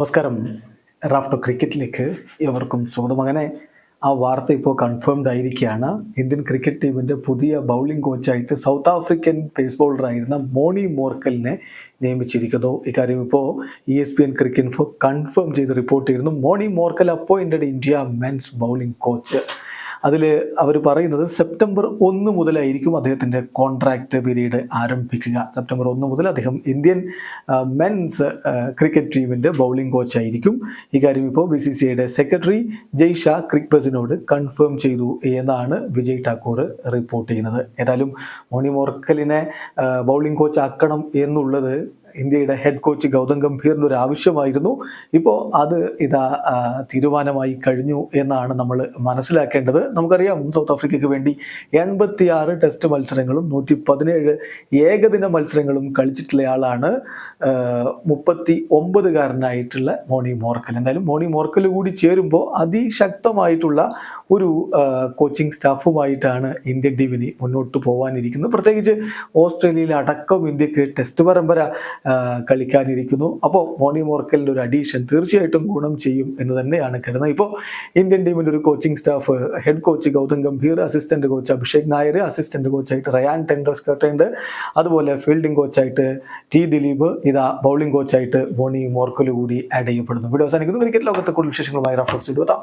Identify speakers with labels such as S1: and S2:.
S1: നമസ്കാരം. റാഫ്റ്റോ ക്രിക്കറ്റിലേക്ക് എവർക്കും സ്വാഗതം. അങ്ങനെ ആ വാർത്ത ഇപ്പോൾ കൺഫേംഡ് ആയിരിക്കുകയാണ്. ഇന്ത്യൻ ക്രിക്കറ്റ് ടീമിന്റെ പുതിയ ബൗളിംഗ് കോച്ചായിട്ട് സൗത്ത് ആഫ്രിക്കൻ പേസ് ബൗളറായിരുന്ന മോണി മോർക്കലിനെ നിയമിച്ചിരിക്കുന്നു. ഇക്കാര്യം ഇപ്പോൾ E S P N cricket confirm ചെയ്ത് റിപ്പോർട്ട് ചെയ്യുന്നു. മോണി Morkel appointed India men's bowling coach അതിൽ അവർ പറയുന്നത് സെപ്റ്റംബർ ഒന്ന് മുതലായിരിക്കും അദ്ദേഹത്തിന്റെ കോൺട്രാക്റ്റ് പീരീഡ് ആരംഭിക്കുക. സെപ്റ്റംബർ ഒന്ന് മുതൽ അദ്ദേഹം ഇന്ത്യൻ മെൻസ് ക്രിക്കറ്റ് ടീമിന്റെ ബൗളിംഗ് കോച്ചായിരിക്കും ഇക്കാര്യം ഇപ്പോൾ ബി സി സി ഐയുടെ സെക്രട്ടറി ജയ് ഷാ ക്രിക്ബസിനോട് കൺഫേം ചെയ്തു എന്നാണ് വിജയ് ഠാക്കൂർ റിപ്പോർട്ട് ചെയ്യുന്നത്. ഏതായാലും മോണി മോർക്കലിനെ ബൗളിംഗ് കോച്ച് ആക്കണം എന്നുള്ളത് ഇന്ത്യയുടെ ഹെഡ് കോച്ച് ഗൗതം ഗംഭീറിന്റെ ഒരു ആവശ്യമായിരുന്നു. ഇപ്പോൾ അത് ഇതാ തീരുമാനമായി കഴിഞ്ഞു എന്നാണ് നമ്മൾ മനസ്സിലാക്കേണ്ടത്. നമുക്കറിയാം സൗത്ത് ആഫ്രിക്കയ്ക്ക് വേണ്ടി എൺപത്തിയാറ് ടെസ്റ്റ് മത്സരങ്ങളും നൂറ്റി പതിനേഴ് ഏകദിന മത്സരങ്ങളും കളിച്ചിട്ടുള്ളയാളാണ് മുപ്പത്തി ഒമ്പതുകാരനായിട്ടുള്ള മോണി മോർക്കൽ. എന്തായാലും മോണി മോർക്കൽ കൂടി ചേരുമ്പോൾ അതിശക്തമായിട്ടുള്ള ഒരു കോച്ചിങ് സ്റ്റാഫുമായിട്ടാണ് ഇന്ത്യൻ ടീമിന് മുന്നോട്ട് പോകാനിരിക്കുന്നത് പ്രത്യേകിച്ച് ഓസ്ട്രേലിയയിൽ അടക്കം ഇന്ത്യയ്ക്ക് ടെസ്റ്റ് പരമ്പര കളിക്കാനിരിക്കുന്നു. അപ്പോൾ മോണി മോർക്കലിന്റെ ഒരു അഡീഷൻ തീർച്ചയായിട്ടും ഗുണം ചെയ്യും എന്ന് തന്നെയാണ് കരുതുന്നത്. ഇപ്പോൾ ഇന്ത്യൻ ടീമിന്റെ ഒരു coaching staff head coach Gautam Gambhir assistant coach Abhishek Nayar assistant കോച്ചായിട്ട് Ryan ടെൻഡോസ്കർട്ട് ഉണ്ട് അതുപോലെ ഫീൽഡിംഗ് കോച്ചായിട്ട് ടി ദിലീപ് ഇതാ ബൗളിംഗ് കോച്ചായിട്ട് ബോണി മോർക്കലു കൂടി ആഡ് ചെയ്യപ്പെടുന്നു. വീഡിയോ അവസാനിക്കുന്നു. ക്രിക്കറ്റ് ലോകത്തെ കൂടുതൽ വിശേഷങ്ങളുമായി റഫ്ലോക്സിൽ എത്താം.